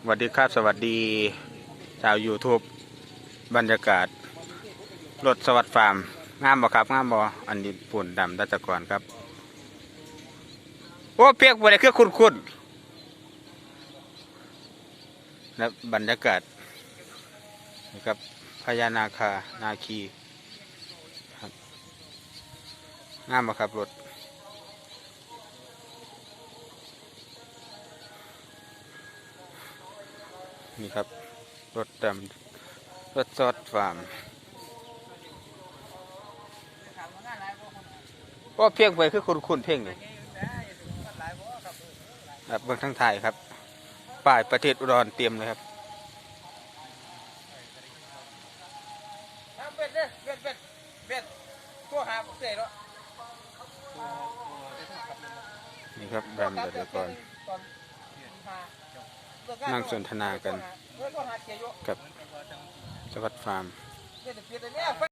สวัสดีครับสวัสดีชาว YouTube บรรยากาศ รถสวัสดิ์ฟาร์มงามบ่ครับงามบ่อันนี้ปุ่นดำดัชกรครับ โอ้เปียกบ่ได้คือคุณคุณและบรรยากาศนะครับพญานาคานาคีครับงามบ่ครับรถ นี่ครับ รถดำรถซอดฟาร์มก็เพียงไปคือคุณคุณเพ่งเลยครับเบื้องทั้งไทยครับป้ายประเทศอุดรเตรียมเลยครับเป็ดเบ็ดเป็ดเป็ดตัวหาเสร็จแล้วนี่ครับดำเดือดก่อน นั่งสนทนากันกับสวัสดิ์ฟาร์ม